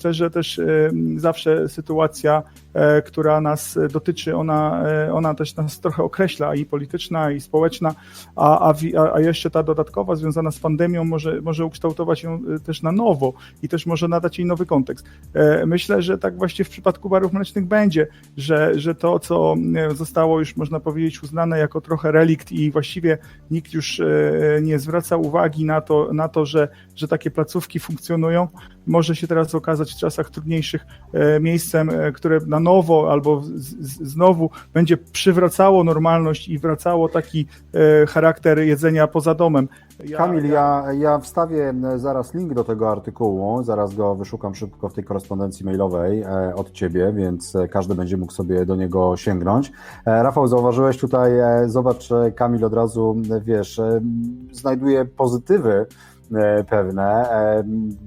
myślę, że też zawsze sytuacja, która nas dotyczy, ona, ona też nas trochę określa i polityczna, i społeczna, a, a, a jeszcze ta dodatkowa związana z pandemią może, może ukształtować ją też na nowo i też może nadać jej nowy kontekst. Myślę, że tak właśnie w przypadku barów mlecznych będzie, że, że to, co zostało już można powiedzieć uznane jako trochę relikt i właściwie nikt już nie zwraca uwagi na to, na to że, że takie placówki funkcjonują, może się teraz okazać w czasach trudniejszych e, miejscem, e, które na nowo albo znowu będzie przywracało normalność i wracało taki e, charakter jedzenia poza domem. Ja, Kamil, ja, ja wstawię zaraz link do tego artykułu, zaraz go wyszukam szybko w tej korespondencji mailowej od Ciebie, więc każdy będzie mógł sobie do niego sięgnąć. Rafał, zauważyłeś tutaj, zobacz, Kamil od razu, wiesz, znajduje pozytywy E, pewne, e,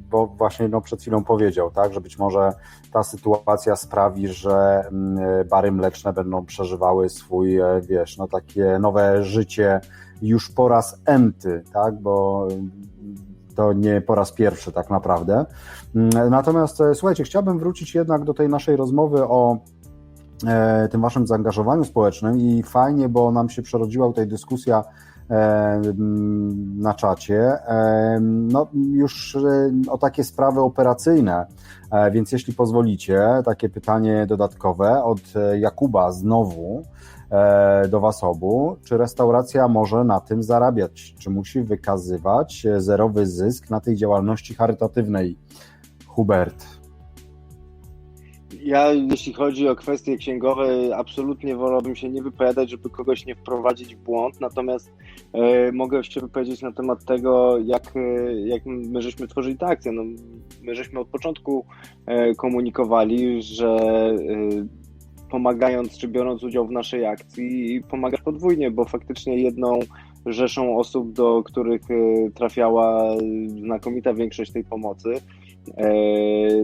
bo właśnie no, przed chwilą powiedział, tak, że być może ta sytuacja sprawi, że mm, bary mleczne będą przeżywały swój, e, wiesz, no takie nowe życie już po raz enty, tak, bo to nie po raz pierwszy tak naprawdę. Mm, natomiast słuchajcie, chciałbym wrócić jednak do tej naszej rozmowy o tym waszym zaangażowaniu społecznym i fajnie, bo nam się przerodziła tutaj dyskusja na czacie. No, już e, o takie sprawy operacyjne, e, więc jeśli pozwolicie, takie pytanie dodatkowe od e, Jakuba znowu do Was obu. Czy restauracja może na tym zarabiać? Czy musi wykazywać zerowy zysk na tej działalności charytatywnej? Hubert ja, jeśli chodzi o kwestie księgowe, absolutnie wolałbym się nie wypowiadać, żeby kogoś nie wprowadzić w błąd, natomiast e, mogę się wypowiedzieć na temat tego, jak, e, jak my żeśmy tworzyli tę akcję. No, my żeśmy od początku e, komunikowali, że e, pomagając czy biorąc udział w naszej akcji, pomagasz podwójnie, bo faktycznie jedną rzeszą osób, do których e, trafiała znakomita większość tej pomocy,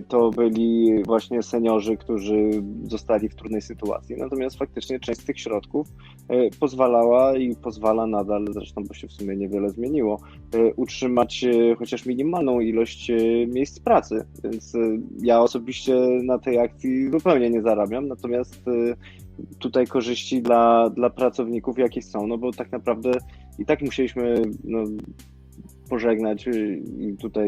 to byli właśnie seniorzy, którzy zostali w trudnej sytuacji. Natomiast faktycznie część z tych środków e, pozwalała i pozwala nadal, zresztą bo się w sumie niewiele zmieniło, e, utrzymać chociaż minimalną ilość miejsc pracy. Więc ja osobiście na tej akcji zupełnie nie zarabiam, natomiast tutaj korzyści dla, dla pracowników jakieś są, no bo tak naprawdę i tak musieliśmy no, pożegnać i tutaj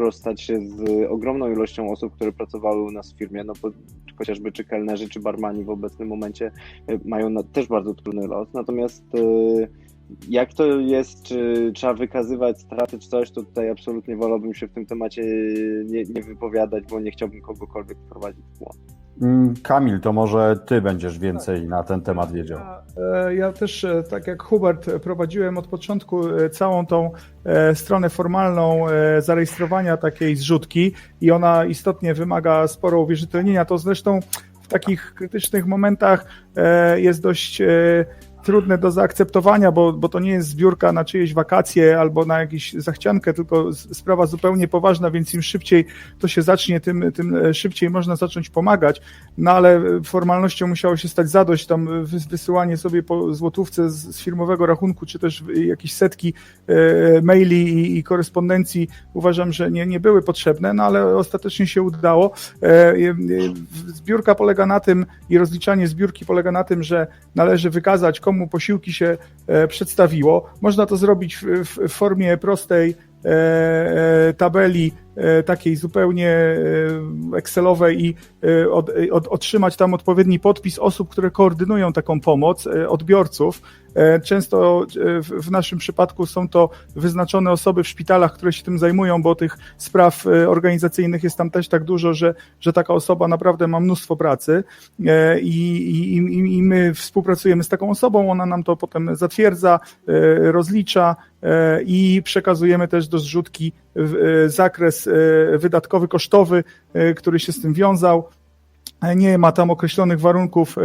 rozstać się z ogromną ilością osób, które pracowały u nas w firmie, no chociażby czy kelnerzy, czy barmani w obecnym momencie e, mają też bardzo trudny los. Natomiast e, jak to jest, czy trzeba wykazywać straty, czy coś, to tutaj absolutnie wolałbym się w tym temacie nie, nie wypowiadać, bo nie chciałbym kogokolwiek wprowadzić w błąd. Mm, Kamil, to może ty będziesz więcej na ten temat wiedział. Ja, e, ja, też, e, tak jak Hubert, prowadziłem od początku e, całą tą stronę formalną zarejestrowania takiej zrzutki i ona istotnie wymaga sporo uwierzytelnienia. To zresztą w takich krytycznych momentach jest dość trudne do zaakceptowania, bo, bo to nie jest zbiórka na czyjeś wakacje albo na jakąś zachciankę, tylko sprawa zupełnie poważna, więc im szybciej to się zacznie, tym, tym e, szybciej można zacząć pomagać. No ale formalnością musiało się stać zadość, tam wysyłanie sobie po złotówce z, z firmowego rachunku, czy też jakieś setki e, maili i, i, korespondencji uważam, że nie, nie były potrzebne, no ale ostatecznie się udało. E, e, zbiórka polega na tym i rozliczanie zbiórki polega na tym, że należy wykazać komu posiłki się e, przedstawiło. Można to zrobić w, w formie prostej e, e, tabeli takiej zupełnie e, Excelowej i e, od, od, otrzymać tam odpowiedni podpis osób, które koordynują taką pomoc, odbiorców. Często w naszym przypadku są to wyznaczone osoby w szpitalach, które się tym zajmują, bo tych spraw organizacyjnych jest tam też tak dużo, że, że taka osoba naprawdę ma mnóstwo pracy i, i, i my współpracujemy z taką osobą, ona nam to potem zatwierdza, rozlicza i przekazujemy też do zrzutki zakres E, wydatkowy, kosztowy, e, który się z tym wiązał. E, nie ma tam określonych warunków,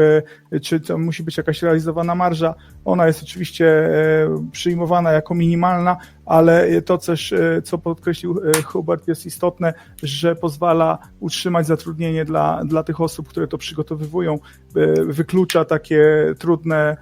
czy to musi być jakaś realizowana marża. Ona jest oczywiście przyjmowana jako minimalna, ale to też, co podkreślił Hubert, jest istotne, że pozwala utrzymać zatrudnienie dla, dla tych osób, które to przygotowywują, wyklucza takie trudne e,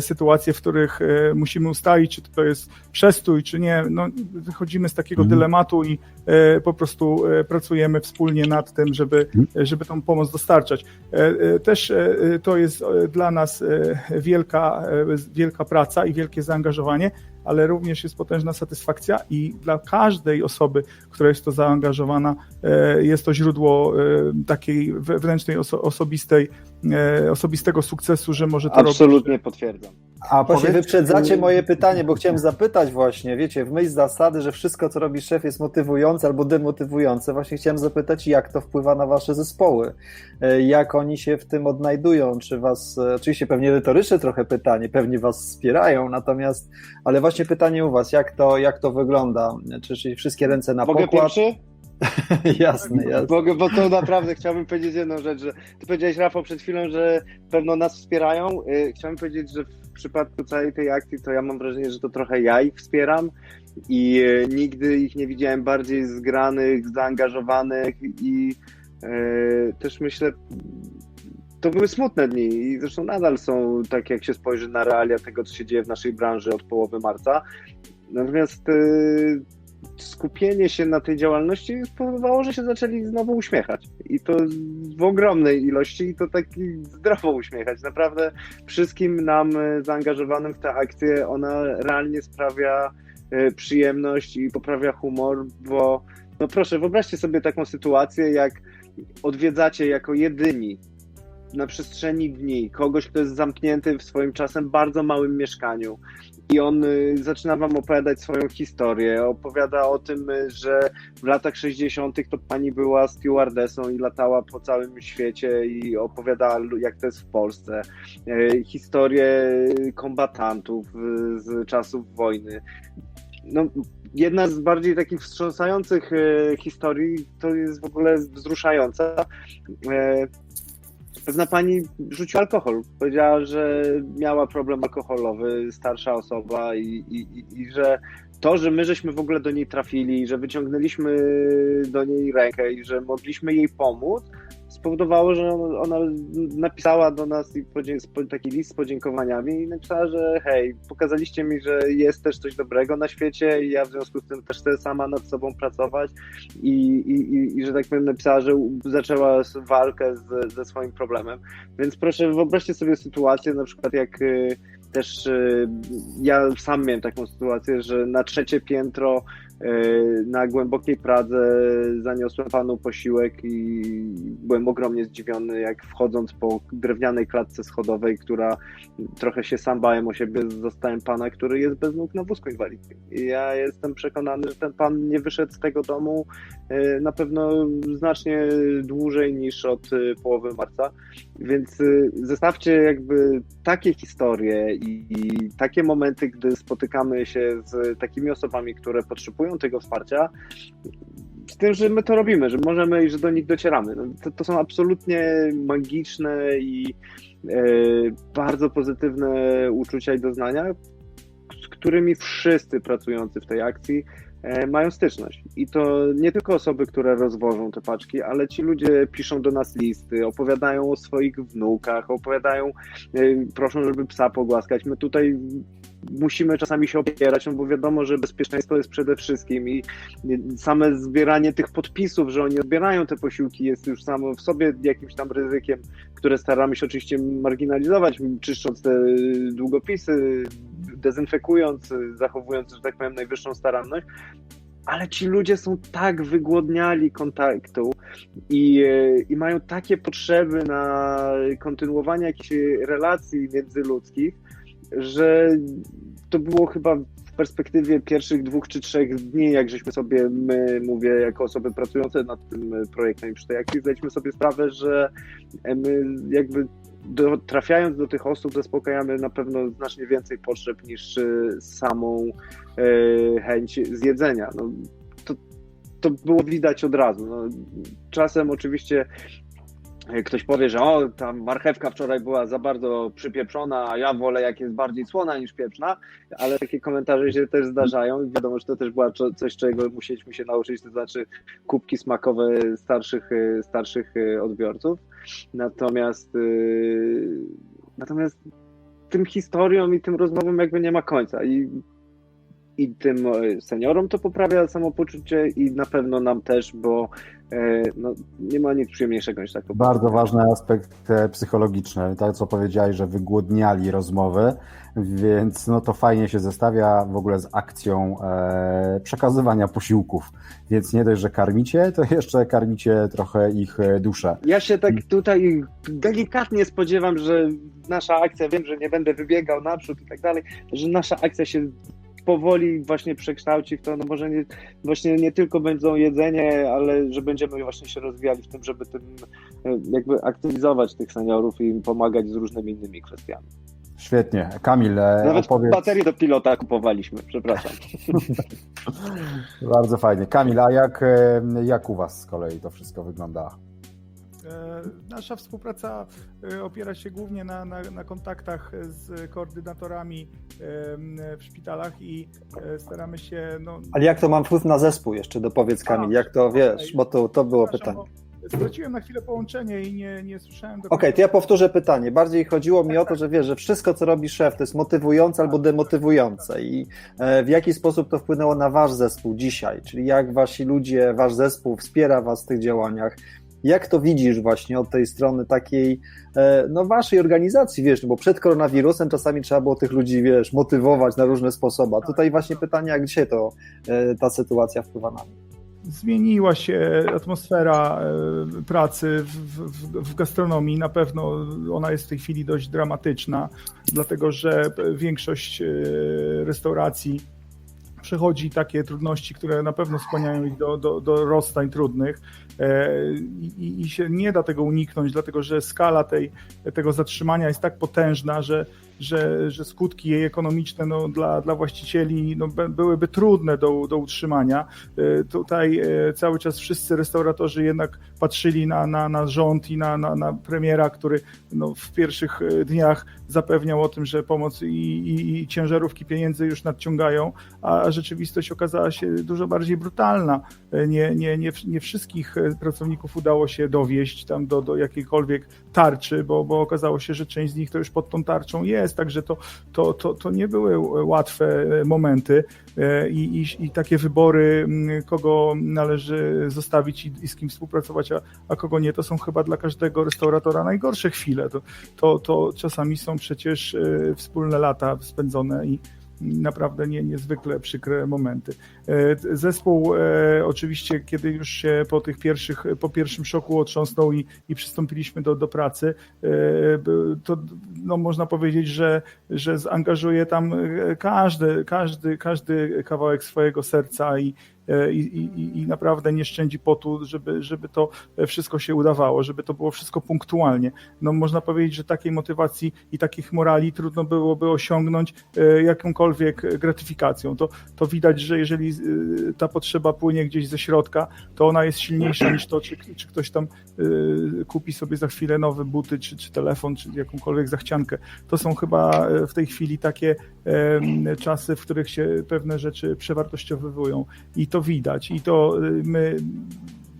sytuacje, w których e, musimy ustalić, czy to jest przestój, czy nie. No, wychodzimy z takiego Mhm. dylematu i e, po prostu e, pracujemy wspólnie nad tym, żeby, Mhm. żeby tą pomoc dostarczać. E, e, Też e, to jest e, dla nas e, wielka, e, wielka praca i wielkie zaangażowanie, ale również jest potężna satysfakcja i dla każdej osoby, która jest to zaangażowana, e, jest to źródło e, takiej wewnętrznej, oso- osobistej, e, osobistego sukcesu, że może to robić. Absolutnie potwierdzam. A Właśnie powiedz- wyprzedzacie moje pytanie, bo chciałem zapytać właśnie, wiecie, w myśl zasady, że wszystko, co robi szef jest motywujące albo demotywujące, właśnie chciałem zapytać, jak to wpływa na wasze zespoły, E, jak oni się w tym odnajdują, czy was, e, oczywiście pewnie retoryczne trochę pytanie, pewnie was wspierają, natomiast, ale właśnie pytanie u was, jak to, jak to wygląda, czy, czy wszystkie ręce na Mogę pokład? pierwszy? jasne, jasne. Mogę, bo to naprawdę chciałbym powiedzieć jedną rzecz, że ty powiedziałeś Rafał przed chwilą, że pewno nas wspierają. Y, Chciałbym powiedzieć, że w przypadku całej tej akcji to ja mam wrażenie, że to trochę ja ich wspieram i y, nigdy ich nie widziałem bardziej zgranych, zaangażowanych i y, też myślę, to były smutne dni i zresztą nadal są, tak jak się spojrzy na realia tego, co się dzieje w naszej branży od połowy marca. Natomiast skupienie się na tej działalności spowodowało, że się zaczęli znowu uśmiechać. I to w ogromnej ilości, i to taki zdrowo uśmiechać. Naprawdę wszystkim nam y, zaangażowanym w tę akcję ona realnie sprawia y, przyjemność i poprawia humor, bo no proszę, wyobraźcie sobie taką sytuację, jak odwiedzacie jako jedyni na przestrzeni dni kogoś, kto jest zamknięty w swoim czasem bardzo małym mieszkaniu i on y, zaczyna wam opowiadać swoją historię. Opowiada o tym, y, że w latach 60. to pani była stewardessą i latała po całym świecie i opowiadała, lu- jak to jest w Polsce. Y, Historię kombatantów z czasów wojny. No, jedna z bardziej takich wstrząsających historii to jest w ogóle wzruszająca. Pewna pani rzuciła alkohol. Powiedziała, że miała problem alkoholowy, starsza osoba i, i, i że to, że my żeśmy w ogóle do niej trafili, że wyciągnęliśmy do niej rękę i że mogliśmy jej pomóc, spowodowało, że ona napisała do nas taki list z podziękowaniami i napisała, że hej, pokazaliście mi, że jest też coś dobrego na świecie i ja w związku z tym też chcę sama nad sobą pracować i, i, i, i że tak powiem napisała, że zaczęła walkę z, ze swoim problemem. Więc proszę wyobraźcie sobie sytuację, na przykład jak y, też y, ja sam miałem taką sytuację, że na trzecie piętro na głębokiej Pradze zaniosłem panu posiłek i byłem ogromnie zdziwiony, jak wchodząc po drewnianej klatce schodowej, która trochę się sam bałem o siebie, zostałem pana, który jest bez nóg na wózku inwalidzkim. Ja jestem przekonany, że ten pan nie wyszedł z tego domu y, na pewno znacznie dłużej niż od y, połowy marca. Więc zestawcie jakby takie historie i, i takie momenty, gdy spotykamy się z takimi osobami, które potrzebują tego wsparcia, z tym, że my to robimy, że możemy i że do nich docieramy. No, to, to są absolutnie magiczne i e, bardzo pozytywne uczucia i doznania, z którymi wszyscy pracujący w tej akcji mają styczność. I to nie tylko osoby, które rozwożą te paczki, ale ci ludzie piszą do nas listy, opowiadają o swoich wnukach, opowiadają, e, proszą, żeby psa pogłaskać. My tutaj musimy czasami się opierać, no bo wiadomo, że bezpieczeństwo jest przede wszystkim i same zbieranie tych podpisów, że oni odbierają te posiłki jest już samo w sobie jakimś tam ryzykiem, które staramy się oczywiście marginalizować, czyszcząc te długopisy, dezynfekując, zachowując, że tak powiem, najwyższą staranność, ale ci ludzie są tak wygłodniali kontaktu i, i mają takie potrzeby na kontynuowanie jakichś relacji międzyludzkich, że to było chyba w perspektywie pierwszych dwóch czy trzech dni, jak żeśmy sobie, my mówię, jako osoby pracujące nad tym projektem przy tej akcji, zdaliśmy sobie sprawę, że my jakby do, trafiając do tych osób zaspokajamy na pewno znacznie więcej potrzeb niż y, samą y, chęć zjedzenia. No, to, to było widać od razu. No, czasem oczywiście ktoś powie, że o, tam marchewka wczoraj była za bardzo przypieprzona, a ja wolę jak jest bardziej słona niż pieprzna, ale takie komentarze się też zdarzają i wiadomo, że to też była coś, czego musieliśmy się nauczyć, to znaczy kubki smakowe starszych, starszych odbiorców. Natomiast natomiast tym historiom i tym rozmowom jakby nie ma końca. I, i tym e, seniorom to poprawia samopoczucie i na pewno nam też, bo e, no, nie ma nic przyjemniejszego niż tak po Bardzo ważny aspekt e, psychologiczny. Tak, co powiedziałeś, że wygłodniali rozmowy, więc no to fajnie się zestawia w ogóle z akcją przekazywania posiłków. Więc nie dość, że karmicie, to jeszcze karmicie trochę ich duszę. Ja się tak tutaj delikatnie spodziewam, że nasza akcja, wiem, że nie będę wybiegał naprzód i tak dalej, że nasza akcja się powoli właśnie przekształci w to, no może nie, właśnie nie tylko będą jedzenie, ale że będziemy właśnie się rozwijali w tym, żeby tym e, jakby aktywizować tych seniorów i im pomagać z różnymi innymi kwestiami. Świetnie. Kamil, e, Nawet opowiedz. baterie do pilota kupowaliśmy, przepraszam. Bardzo fajnie. Kamil, a jak, e, jak u Was z kolei to wszystko wygląda? E, Nasza współpraca e, opiera się głównie na, na, na kontaktach z koordynatorami w szpitalach i e, staramy się. No, Ale jak to mam wpływ na zespół jeszcze, dopowiedz Kamil, jak to wiesz, bo to, to było pytanie. Straciłem na chwilę połączenie i nie, nie słyszałem Okej, to ja powtórzę pytanie. Bardziej chodziło mi o to, że wiesz, że wszystko, co robi szef, to jest motywujące albo demotywujące i w jaki sposób to wpłynęło na wasz zespół dzisiaj, czyli jak wasi ludzie, wasz zespół wspiera was w tych działaniach, jak to widzisz właśnie od tej strony takiej, e, no waszej organizacji, wiesz, bo przed koronawirusem czasami trzeba było tych ludzi, wiesz, motywować na różne sposoby, a tutaj właśnie pytanie, jak dzisiaj to, e, ta sytuacja wpływa na mnie. Zmieniła się atmosfera e, pracy w, w, w gastronomii. Na pewno ona jest w tej chwili dość dramatyczna, dlatego że większość restauracji przechodzi takie trudności, które na pewno skłaniają ich do, do, do rozstań trudnych. E, i, i się nie da tego uniknąć, dlatego że skala tej, tego zatrzymania jest tak potężna, że, że, że skutki jej ekonomiczne no, dla, dla właścicieli no, byłyby trudne do, do utrzymania. E, Tutaj e, cały czas wszyscy restauratorzy jednak patrzyli na, na, na rząd i na, na, na premiera, który no, w pierwszych e, dniach zapewniał o tym, że pomoc i, i, i ciężarówki pieniędzy już nadciągają, a rzeczywistość okazała się dużo bardziej brutalna. Nie, nie, nie, nie wszystkich pracowników udało się dowieść tam do, do jakiejkolwiek tarczy, bo, bo okazało się, że część z nich to już pod tą tarczą jest, także to, to, to, to nie były łatwe momenty e, i, i, i takie wybory, kogo należy zostawić i, i z kim współpracować, a, a kogo nie, to są chyba dla każdego restauratora najgorsze chwile. To, to, to czasami są przecież e, wspólne lata spędzone i naprawdę nie, niezwykle przykre momenty. E, Zespół e, oczywiście, kiedy już się po tych pierwszych, po pierwszym szoku otrząsnął i, i przystąpiliśmy do, do pracy, e, to no, można powiedzieć, że, że zaangażuje tam każdy, każdy, każdy kawałek swojego serca i, i, i, i naprawdę nie szczędzi potu, żeby, żeby to wszystko się udawało, żeby to było wszystko punktualnie. No, można powiedzieć, że takiej motywacji i takich morali trudno byłoby osiągnąć e, jakąkolwiek gratyfikacją. To, to widać, że jeżeli e, ta potrzeba płynie gdzieś ze środka, to ona jest silniejsza niż to, czy, czy ktoś tam e, kupi sobie za chwilę nowe buty, czy, czy telefon, czy jakąkolwiek zachciankę. To są chyba e, w tej chwili takie czasy, w których się pewne rzeczy przewartościowywują i to widać. I to y, my,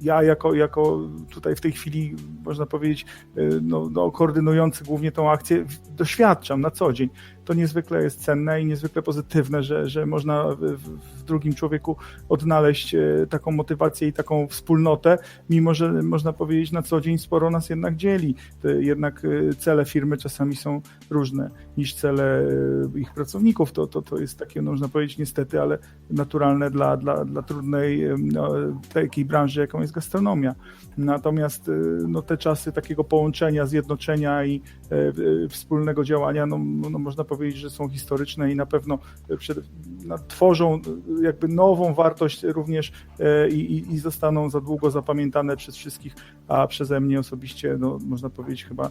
ja jako, jako tutaj w tej chwili, można powiedzieć, y, no, no, koordynujący głównie tą akcję, doświadczam na co dzień. To niezwykle jest cenne i niezwykle pozytywne, że, że można w, drugim człowieku odnaleźć e, taką motywację i taką wspólnotę, mimo że można powiedzieć na co dzień sporo nas jednak dzieli. Jednak e, cele firmy czasami są różne niż cele e, ich pracowników. To, to, to jest takie, no, można powiedzieć niestety, ale naturalne dla, dla, dla trudnej no, takiej branży, jaką jest gastronomia. Natomiast no, te czasy takiego połączenia, zjednoczenia i e, wspólnego działania, no, no, można powiedzieć, że są historyczne i na pewno e, tworzą e, jakby nową wartość również e, i, i, zostaną za długo zapamiętane przez wszystkich, a przeze mnie osobiście, no, można powiedzieć chyba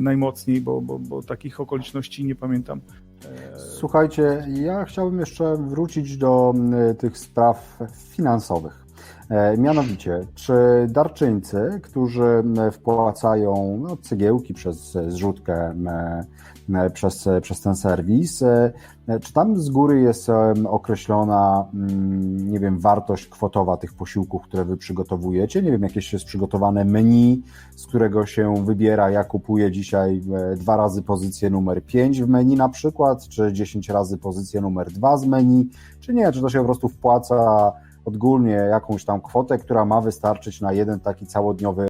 najmocniej, bo, bo, bo takich okoliczności nie pamiętam. Słuchajcie, ja chciałbym jeszcze wrócić do tych spraw finansowych. E, Mianowicie, czy darczyńcy, którzy m, wpłacają no, cegiełki przez e, zrzutkę przez, e, przez ten serwis, e, czy tam z góry jest określona, mm, nie wiem, wartość kwotowa tych posiłków, które wy przygotowujecie? Nie wiem, jakieś jest przygotowane menu, z którego się wybiera, ja kupuję dzisiaj e, dwa razy pozycję numer 5 w menu na przykład, czy 10 razy pozycję numer 2 z menu, czy nie, czy to się po prostu wpłaca odgólnie jakąś tam kwotę, która ma wystarczyć na jeden taki całodniowy